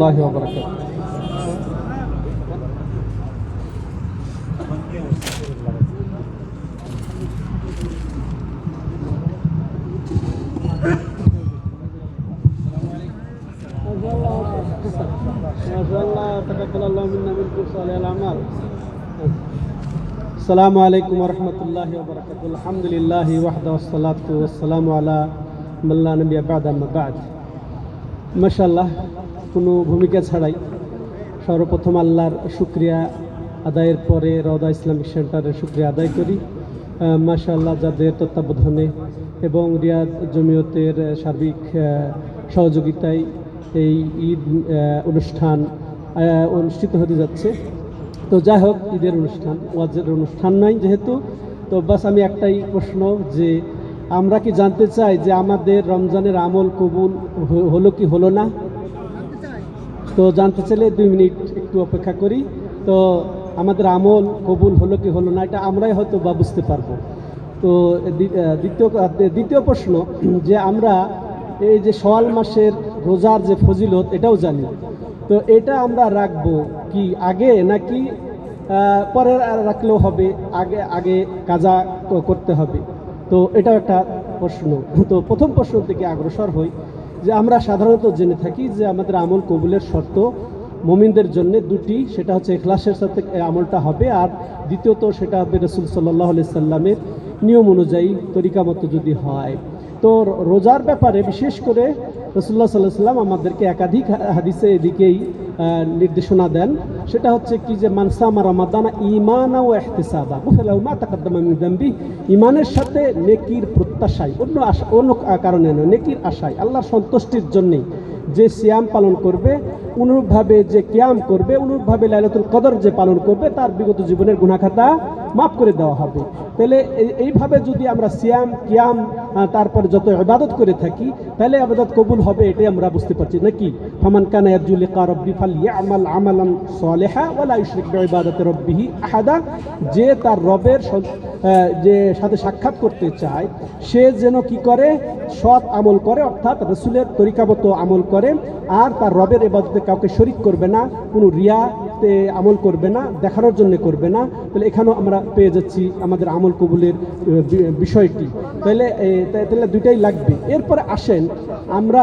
اللہ وبرکاتہ۔ السلام علیکم ورحمۃ اللہ وبرکاتہ۔ الحمد للہ وحدہ وسلات والسلام علی ملا نبی بعد مبعد মাসাল্লাহ কোনো ভূমিকা ছাড়াই সর্বপ্রথম আল্লাহর শুক্রিয়া আদায়ের পরে রওদা ইসলামিক সেন্টারের শুক্রিয়া আদায় করি। মাসাল্লাহ যাদের তত্ত্বাবধানে এবং রিয়াদ জমিয়তের সার্বিক সহযোগিতায় এই ঈদ অনুষ্ঠান অনুষ্ঠিত হতে যাচ্ছে। তো যাই হোক, ঈদের অনুষ্ঠান, ওয়াজের অনুষ্ঠান নাই যেহেতু। তো বাস আমি একটাই প্রশ্ন যে আমরা কি জানতে চাই যে আমাদের রমজানের আমল কবুল হলো কি হলো না? তো জানতে চাইলে দুই মিনিট একটু অপেক্ষা করি। তো আমাদের আমল কবুল হলো কি হলো না, এটা আমরাই হয়তো বা বুঝতে পারব। তো দ্বি- দ্বিতীয় দ্বিতীয় প্রশ্ন, যে আমরা এই যে সওয়াল মাসের রোজার যে ফজিলত, এটাও জানি। তো এটা আমরা রাখব কি আগে নাকি পরে রাখলেও হবে, আগে আগে কাজা করতে হবে? তো এটাও একটা প্রশ্ন। তো প্রথম প্রশ্ন থেকে অগ্রসর হই যে আমরা সাধারণত জেনে থাকি যে আমাদের আমল কবুলের শর্ত মোমিনদের জন্য দুটি, সেটা হচ্ছে এখলাসের সাথে আমলটা হবে আর দ্বিতীয়ত সেটা হবে রসুল সাল্লাহ সাল্লামের নিয়ম অনুযায়ী তরিকা মতো যদি হয়। তো রোজার ব্যাপারে বিশেষ করে রসুল্লাহ সাল্লাহ সাল্লাম আমাদেরকে একাধিক হাদিসে এদিকেই নির্দেশনা দেন। সেটা হচ্ছে কি যে মানসামা রমাদানা ইমানা ও এহতেসাবা বুফেলাউ মা তাকাদ্দামা মিন ইমানের সাথে নেকির প্রত্যাশায়। অন্য আশা, অন্য কারণে নয়, নেকির আশায়, আল্লাহর সন্তুষ্টির জন্যেই যে সিয়াম পালন করবে, অনুরূপভাবে যে কিয়াম করবে, অনুরূপভাবে লাইলাতুল কদর যে পালন করবে, তার বিগত জীবনের গুণাখাতা মাফ করে দেওয়া হবে। তাহলে এই- এইভাবে যদি আমরা সিয়াম, কিয়াম তারপর যত ইবাদত করে থাকি, তাহলে আবাদত কবুল হবে, এটাই আমরা বুঝতে পারছি। নাকি? ফামান কানা ইয়ারজু লিকা রাব্বি ফালইয়ামাল আমালান সালিহা ওয়ালা ইউশরিক বিইবাদাতি রাব্বিহি আহাদা যে তার রবের যে সাথে সাক্ষাৎ করতে চায়, সে যেন কি করে? সৎ আমল করে, অর্থাৎ রসুলের তরিকামতো আমল করে, আর তার রবের এবাদতে কাউকে শরিক করবে না, কোনো রিয়াতে আমল করবে না, দেখানোর জন্য করবে না। তাহলে এখানেও আমরা পেয়ে যাচ্ছি আমাদের আমল কবুলের বিষয়টি। তাহলে তাহলে দুইটাই লাগবে। এরপরে আসেন আমরা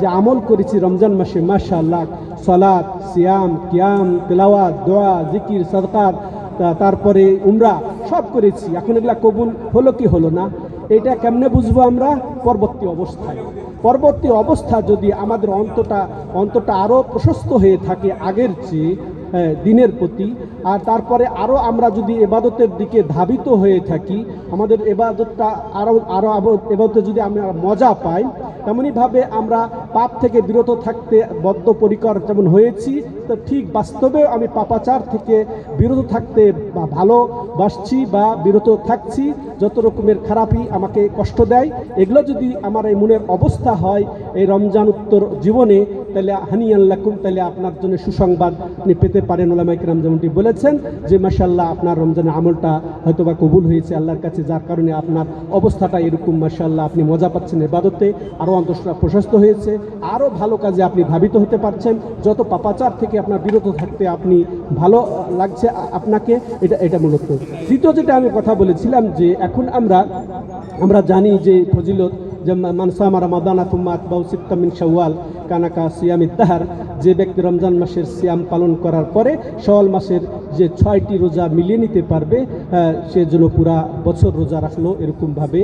যে আমল করেছি রমজান মাসে, মাশাআল্লাহ সলাদ সিয়াম, কিয়াম, তেলাওয়াত, দোয়া, জিকির সদকার তা- তারপরে উমরা, সব করেছি। এখন এগুলা কবুল হলো কি হলো না, এটা কেমনে বুঝব আমরা? পরবর্তী অবস্থায়। পরবর্তী অবস্থা যদি আমাদের অন্তটা অন্তটা আরও প্রশস্ত হয়ে থাকে আগের চেয়ে দিনের প্রতি, আর তারপরে আরও আমরা যদি এবাদতের দিকে ধাবিত হয়ে থাকি, আমাদের এবাদতটা আরও আরও এবাদতে যদি আমরা মজা পাই তেমনইভাবে আমরা পাপ থেকে বিরত থাকতে বদ্ধপরিকর যেমন হয়েছি, তো ঠিক বাস্তবেও আমি পাপাচার থেকে বিরত থাকতে বা ভালোবাসছি বা বিরত থাকছি, যত রকমের খারাপই আমাকে কষ্ট দেয়, এগুলো যদি আমার এই মনের অবস্থা হয়, এই রমজান উত্তর জীবনে, তাহলে হানি আল্লাকুম, তাহলে আপনার জন্য সুসংবাদ আপনি পেতে পারেন ওলামাইকরাম যেমনটি বলেছেন, যে মাসাল্লাহ আপনার রমজানের আমলটা হয়তো বা কবুল হয়েছে আল্লাহর কাছে, যার কারণে আপনার অবস্থাটা এরকম মাসাল্লাহ আপনি মজা পাচ্ছেন এবাদতে আরও অন্তঃটা প্রশস্ত হয়েছে, আরও ভালো কাজে আপনি ধাবিত হতে পারছেন, যত পাপাচার থেকে আপনার বিরত থাকতে আপনি ভালো লাগছে আপনাকে, এটা এটা মূলত। দ্বিতীয় যেটা আমি কথা বলেছিলাম যে এখন আমরা আমরা জানি যে ফজিলত যে মানসামা রামাদানা তুম্মা আতবাউ সিত্তা মিন শাওয়াল, কানাকা সিয়াম ইত্তাহার যে ব্যক্তি রমজান মাসের সিয়াম পালন করার পরে শাওয়াল মাসের যে ছয়টি রোজা মিলিয়ে নিতে পারবে সে যেন পুরা বছর রোজা রাখল এরকমভাবে।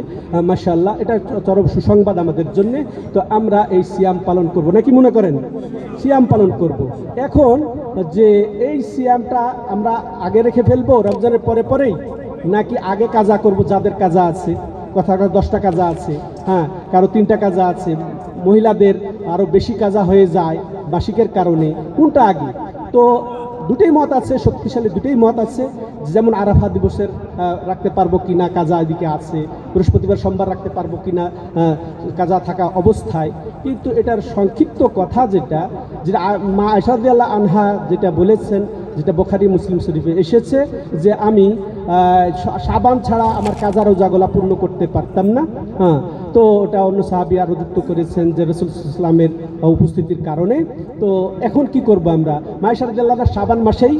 মাশাল্লাহ এটা চরম সুসংবাদ আমাদের জন্য। তো আমরা এই সিয়াম পালন করব। নাকি মনে করেন? সিয়াম পালন করব। এখন যে এই সিয়ামটা আমরা আগে রেখে ফেলব রমজানের পরে পরেই, নাকি আগে কাজা করব যাদের কাজা আছে? কথা দশটা কাজা আছে। হ্যাঁ কারও তিনটা কাজা আছে। মহিলাদের আরও বেশি কাজা হয়ে যায় বাসিকের কারণে। কোনটা আগে? তো দুটোই মত আছে, শক্তিশালী দুটোই মত আছে। যেমন আরাফা দিবসের রাখতে পারব কি না কাজা এদিকে আছে। বৃহস্পতিবার সোমবার রাখতে পারব কি না কাজা থাকা অবস্থায়। কিন্তু এটার সংক্ষিপ্ত কথা যেটা যেটা মা আশাদি আল্লাহ আনহা যেটা বলেছেন, যেটা বোখারি, মুসলিম শরীফে এসেছে যে আমি সাবান ছাড়া আমার কাজা রোজাগুলা পূর্ণ করতে পারতাম না। হ্যাঁ তো ওটা অন্য সাহাবি আরও যুক্ত করেছেন যে রসুল ইসলামের উপস্থিতির কারণে। তো এখন কি করব আমরা? মায়েশার জাল্লাহ সাবান মাসেই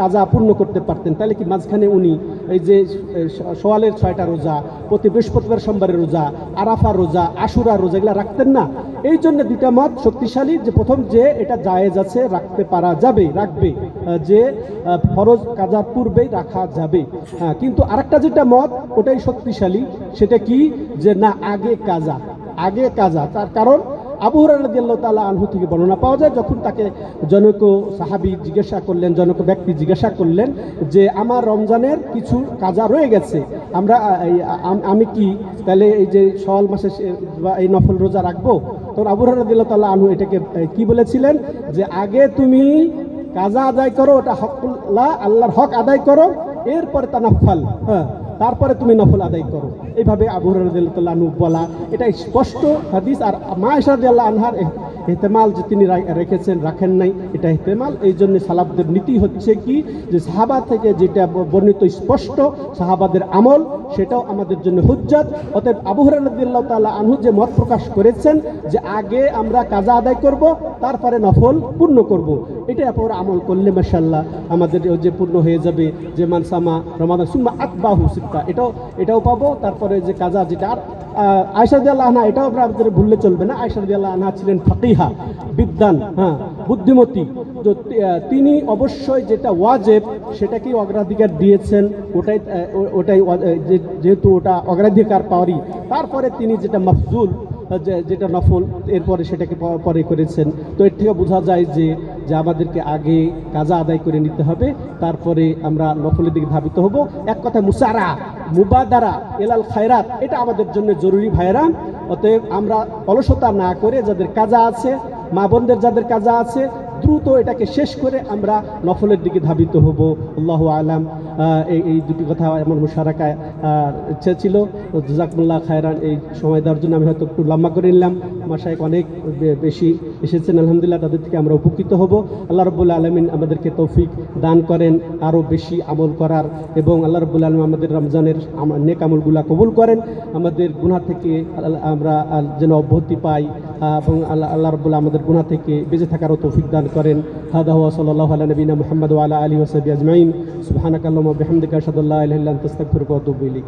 কাজা পূর্ণ করতে পারতেন। তাহলে কি মাঝখানে উনি এই যে সোয়ালের ছয়টা রোজা, প্রতি বৃহস্পতিবার, সোমবারের রোজা আরাফা রোজা আশুরা রোজা, এগুলো রাখতেন না? এই জন্য দুইটা মত শক্তিশালী যে, প্রথম যে, এটা জায়েজ আছে, রাখতে পারা যাবে, রাখবে যে ফরজ কাজার পূর্বেই রাখা যাবে। হ্যাঁ কিন্তু আরেকটা যেটা মত, ওটাই শক্তিশালী, সেটা কি? যে না, আগে কাজা আগে কাজা, তার কারণ আবু হরাল্লাহ তালা আনহু থেকে বর্ণনা পাওয়া যায়, যখন তাকে জনক সাহাবি জিজ্ঞাসা করলেন, জনক ব্যক্তি জিজ্ঞাসা করলেন যে, আমার রমজানের কিছু কাজা রয়ে গেছে, আমরা আমি কি, তাহলে এই যে সওয়াল মাসে বা এই নফল রোজা রাখব? তখন আবু হরাল্লাহ তালা আনহু এটাকে কি বলেছিলেন? যে, আগে তুমি কাজা আদায় করো, ওটা হকুল্লাহ আল্লাহর হক আদায় করো, এরপরে তানাফাল হ্যাঁ। তারপরে তুমি নফল আদায় করো। এইভাবে আবু রাদিয়াল্লাহু আনহু বলা এটা স্পষ্ট হাদিস। আর মা ইসাদ আনহার এহতেমাল যে তিনি রেখেছেন, রাখেন নাই, এটা এহতেমাল এই জন্য সালাবদের নীতি হচ্ছে কি, যে সাহাবা থেকে যেটা বর্ণিত স্পষ্ট সাহাবাদের আমল, সেটাও আমাদের জন্য হুজ্জাত। অতএব আবু রাদিয়াল্লাহু তাআলা আনহু যে মত প্রকাশ করেছেন, যে আগে আমরা কাজা আদায় করব, তারপরে নফল পূর্ণ করব এটা পর আমল করলে মাশাল্লাহ আমাদের যে পূর্ণ হয়ে যাবে, যে মানসামা রমাদান, সুম্মা আকবাহু সিত্তা। এটাও এটাও পাবো, তারপরে যে কাজা যেটা আর আয়সাদি আল্লাহ আনহা, এটাও আপনাদের ভুললে চলবে না। আয়সাদি আল্লাহ আনহা ছিলেন ফাকিহা বিদ্যান হ্যাঁ বুদ্ধিমতী। তো তিনি অবশ্যই যেটা ওয়াজেব, সেটাকেই অগ্রাধিকার দিয়েছেন। ওটাই ওটাই যেহেতু ওটা অগ্রাধিকার পাওয়ারই। তারপরে তিনি যেটা মফজুল যেটা নফল, এরপরে সেটাকে পরে করেছেন। তো এর থেকে বোঝা যায় যে যে আমাদেরকে আগে কাজা আদায় করে নিতে হবে, তারপরে আমরা নফলের দিকে ধাবিত হব। এক কথা মুসারা, মুবাদারা, এলাল খায়রাত, এটা আমাদের জন্য জরুরি ভাইরা। অতএব আমরা অলসতা না করে যাদের কাজা আছে, মা বোনদের যাদের কাজা আছে দ্রুত এটাকে শেষ করে আমরা নফলের দিকে ধাবিত হব। আল্লাহ আলাম এই দুটি কথা এমন মুশারাকায় ইচ্ছা ছিল জাজাকুল্লাহ খায়রান এই সময় দেওয়ার জন্য আমি হয়তো একটু লম্বা করে নিলাম। মাসায়ক অনেক বেশি এসেছেন, আলহামদুলিল্লাহ, তাদের থেকে আমরা উপকৃত হব। আল্লাহ রব্বুল্লা আলমিন আমাদেরকে তৌফিক দান করেন আরও বেশি আমল করার এবং আল্লাহ রব্বুল আলম আমাদের রমজানের নেক আমলগুলা কবুল করেন। আমাদের গুণা থেকে আমরা যেন অব্যাহতি পাই এবং আল্লাহ আল্লাহ রব্বুল্লাহ আমাদের গুণা থেকে বেঁচে থাকারও তৌফিক দান করেন। হাদা হুয়া সাল্লাল্লাহু আলা নবিনা মুহাম্মদ আলা আলিহি ওয়া সাহবিহি আজমাইন। সুবহানাকাল্লাহুম্মা ওয়া বিহামদিকা আশহাদু আল্লা ইলাহা ইল্লা আনতা আস্তাগফিরুকা ওয়া আতুবু ইলাইক।